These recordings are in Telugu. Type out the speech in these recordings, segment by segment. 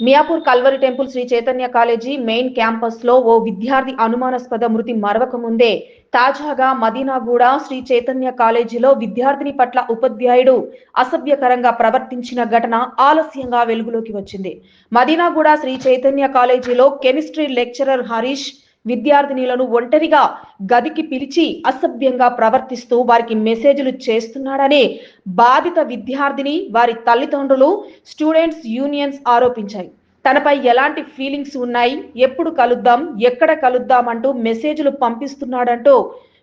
Miyapur Calvary temple Sri Chaitanya college main క్యాంపస్లో ఓ విద్యార్థి అనుమానాస్పద మృతి మరవక ముందే తాజాగా మదీనాగూడ శ్రీ చైతన్య కాలేజీలో విద్యార్థిని పట్ల ఉపాధ్యాయుడు అసభ్యకరంగా ప్రవర్తించిన ఘటన ఆలస్యంగా వెలుగులోకి వచ్చింది. మదీనాగూడ శ్రీ చైతన్య కాలేజీలో కెమిస్ట్రీ లెక్చరర్ హరీష్ విద్యార్థినిలను ఒంటరిగా గదికి పిలిచి అసభ్యంగా ప్రవర్తిస్తూ వారికి మెసేజ్లు చేస్తున్నాడని బాధిత విద్యార్థిని వారి తల్లిదండ్రులు స్టూడెంట్స్ యూనియన్స్ ఆరోపించాయి. తనపై ఎలాంటి ఫీలింగ్స్ ఉన్నాయి? ఎప్పుడు కలుద్దాం? ఎక్కడ కలుద్దాం అంటూ మెసేజ్లు పంపిస్తున్నాడంటూ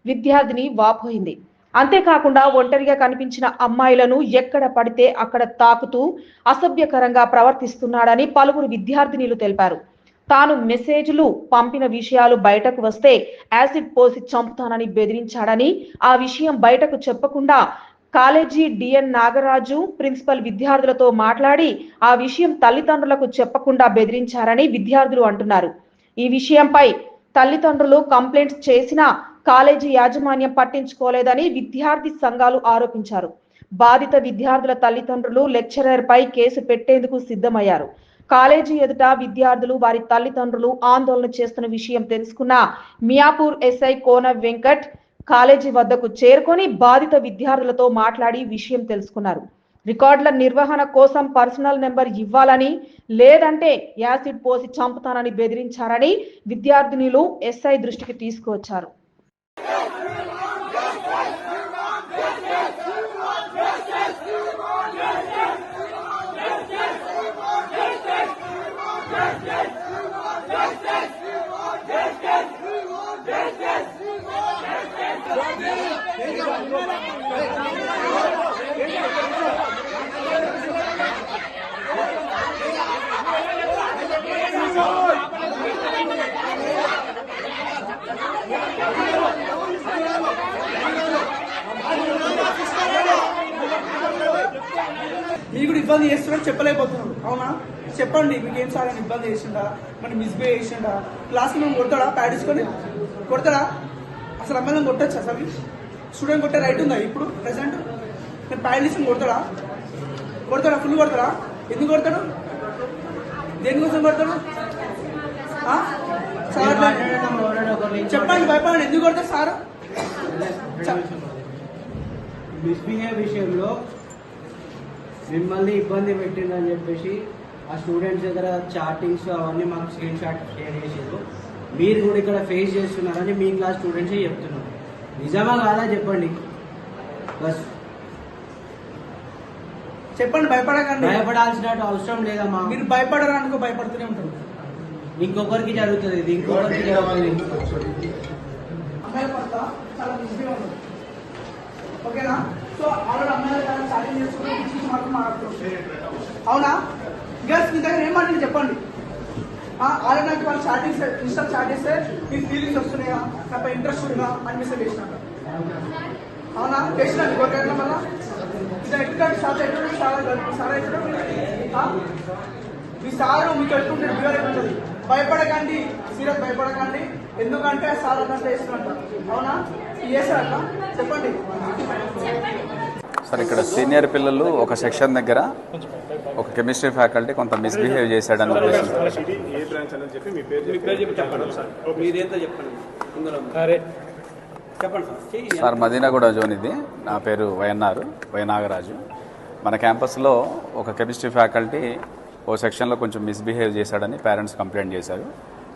విద్యార్థిని వాపోయింది. అంతేకాకుండా ఒంటరిగా కనిపించిన అమ్మాయిలను ఎక్కడ పడితే అక్కడ తాకుతూ అసభ్యకరంగా ప్రవర్తిస్తున్నాడని పలువురు విద్యార్థినిలు తెలిపారు. తాను మెసేజ్లు పంపిన విషయాలు బయటకు వస్తే యాసిడ్ పోసి చంపుతానని బెదిరించాడని ఆ విషయం బయటకు చెప్పకుండా కాలేజీ డిఎన్ నాగరాజు ప్రిన్సిపల్ విద్యార్థులతో మాట్లాడి ఆ విషయం తల్లిదండ్రులకు చెప్పకుండా బెదిరించారని విద్యార్థులు అంటున్నారు. ఈ విషయంపై తల్లిదండ్రులు కంప్లైంట్స్ చేసినా కాలేజీ యాజమాన్యం పట్టించుకోలేదని విద్యార్థి సంఘాలు ఆరోపించారు. బాధిత విద్యార్థుల తల్లిదండ్రులు లెక్చరర్ పై కేసు పెట్టేందుకు సిద్ధమయ్యారు. కాలేజీ ఎదుట విద్యార్థులు వారి తల్లిదండ్రులు ఆందోళన చేస్తున్న విషయం తెలుసుకున్న మియాపూర్ ఎస్ఐ కోన వెంకట్ కాలేజీ వద్దకు చేరుకొని బాధిత విద్యార్థులతో మాట్లాడి విషయం తెలుసుకున్నారు. రికార్డుల నిర్వహణ కోసం పర్సనల్ నెంబర్ ఇవ్వాలని లేదంటే యాసిడ్ పోసి చంపుతానని బెదిరించారని విద్యార్థినులు ఎస్ఐ దృష్టికి తీసుకువచ్చారు. మీకు ఇబ్బంది చేస్తున్నాడు చెప్పలేకపోతున్నాడు అవునా? చెప్పండి మీకు ఏం సార్ ఇబ్బంది చేసిండా మరి మిస్బిహేవ్ చేసిండా క్లాస్ మేము కొడతాడా? పాడించుకొని కొడతాడా? అసలు అమ్మాయిలను కొట్టచ్చా అసలు స్టూడెంట్ కొట్టే రైట్ ఉందా ఇప్పుడు? ప్రెసెంట్ నేను ప్యాడ్ తీసుకుని కొడతాడా? కొడతాడా? ఫుల్ కొడతాడా? ఎందుకు కొడతాడు? దేనికోసం కొడతాడు? చెప్పండి భయపడండి ఎందుకు కొడతాడు సార్? మిస్బిహేవ్ విషయంలో మిమ్మల్ని ఇబ్బంది పెట్టిందని చెప్పేసి ఆ స్టూడెంట్స్ దగ్గర చాటింగ్స్ అవన్నీ మాకు స్క్రీన్ షాట్ షేర్ చేసారు మీరు కూడా ఇక్కడ ఫేస్ చేస్తున్నారని మీ క్లాస్ స్టూడెంట్సే చెప్తున్నారు. నిజమా కాదా చెప్పండి? బస్ చెప్పండి భయపడకండి. భయపడాల్సిన అవసరం లేదమ్మా మీరు భయపడరు అనుకో భయపడుతూనే ఉంటారు. ఇంకొకరికి జరుగుతుంది ఇది ఇంకొకరికి జరుగుతుంది ఓకేనా? సో ఆల్రెడీ అమ్మాయిల చాలా చేసుకుంటూ అవునా? గర్ల్స్ మీ దగ్గర ఏం మాట్లాడి చెప్పండి. అలా నాకు వాళ్ళు చాటింగ్ ఇన్స్టా చాట్ చేస్తే మీకు ఫీలింగ్స్ వస్తున్నాయా? నాపై ఇంట్రెస్ట్ ఉందా? అని మెసేజ్ చేసినాను అవునా? చేసినాను కొట్టడం వల్ల ఇది ఎక్కడ సార్ ఎక్కడ సార్ సార్ ఎక్కడ మీ సారు మీకు ఎట్లుంటే బిహేవ్ ఎట్లుంటుంది భయపడకండి. సీరియస్ భయపడకండి. ఎందుకంటే సార్ అదంతా చేస్తున్నట్ట అవునా? చేశారట? చెప్పండి. సార్ ఇక్కడ సీనియర్ పిల్లలు ఒక సెక్షన్ దగ్గర ఒక కెమిస్ట్రీ ఫ్యాకల్టీ కొంత మిస్బిహేవ్ చేశాడని. సార్ మదీనాగూడ జోన్ ఇది. నా పేరు వైఎన్ఆర్ వైనాగరాజు. మన క్యాంపస్లో ఒక కెమిస్ట్రీ ఫ్యాకల్టీ ఓ సెక్షన్లో కొంచెం మిస్బిహేవ్ చేశాడని పేరెంట్స్ కంప్లైంట్ చేశారు.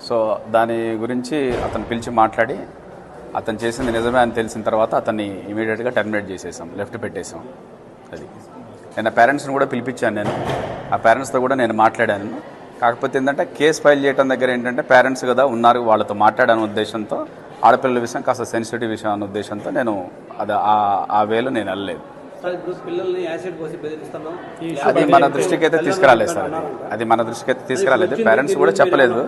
సో దాని గురించి అతను పిలిచి మాట్లాడి అతను చేసింది నిజమే అని తెలిసిన తర్వాత అతన్ని ఇమీడియట్గా టర్మినేట్ చేసేసాం లెఫ్ట్ పెట్టేసాం. అది. నేను ఆ పేరెంట్స్ని కూడా పిలిపించాను నేను. ఆ పేరెంట్స్తో కూడా నేను మాట్లాడాను. కాకపోతే ఏంటంటే కేసు ఫైల్ చేయడం దగ్గర ఏంటంటే పేరెంట్స్ కదా ఉన్నారు వాళ్ళతో మాట్లాడాను ఉద్దేశంతో. ఆడపిల్లల విషయం కాస్త సెన్సిటివ్ విషయం అనే ఉద్దేశంతో నేను అది ఆ- ఆ వేలో నేను వెళ్ళలేదు. పిల్లల్ని యాసిడ్ పోసి బెదిరిస్తున్నాం. అది మన దృష్టికి అయితే తీసుకురాలేదు సార్ అది. మన దృష్టికి అయితే తీసుకురాలేదు. పేరెంట్స్ కూడా చెప్పలేదు.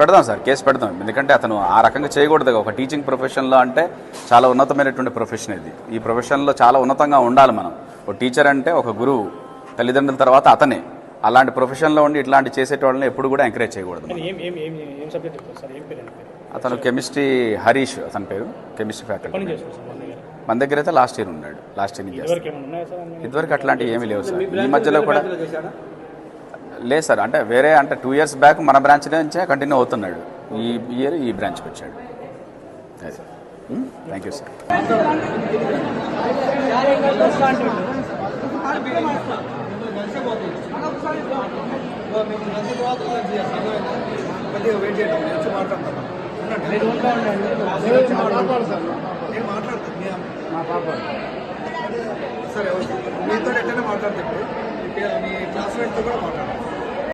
పెడదాం సార్ కేసు పెడదాం. ఎందుకంటే అతను ఆ రకంగా చేయకూడదు ఒక టీచింగ్ ప్రొఫెషన్లో అంటే చాలా ఉన్నతమైనటువంటి ప్రొఫెషన్ ఇది. ఈ ప్రొఫెషన్లో చాలా ఉన్నతంగా ఉండాలి మనం. ఒక టీచర్ అంటే ఒక గురువు తల్లిదండ్రుల తర్వాత అతనే. అలాంటి ప్రొఫెషన్లో ఉండి ఇట్లాంటి చేసేటోళ్ళని ఎప్పుడు కూడా ఎంకరేజ్ చేయకూడదు అతను కెమిస్ట్రీ హరీష్ అతని పేరు కెమిస్ట్రీ ఫ్యాకల్టీ మన దగ్గర అయితే లాస్ట్ ఇయర్ ఉన్నాడు. లాస్ట్ ఇయర్ నుంచి ఇదివరకు ఏమైనా ఉన్నాయా సార్ అన్ని? ఇదివరకు అట్లాంటివి ఏమీ లేవు సార్. మీ ఈ మధ్యలో కూడా లేదు సార్. అంటే వేరే అంటే టూ ఇయర్స్ బ్యాక్ మన బ్రాంచ్ నుంచే కంటిన్యూ అవుతున్నాడు. ఈ ఇయర్ ఈ బ్రాంచ్కి వచ్చాడు. అది. థ్యాంక్ యూ సార్ మా పాప సరే మీతో ఎట్లయినా మాట్లాడతాడు మీ క్లాస్మేట్తో కూడా మాట్లాడాలి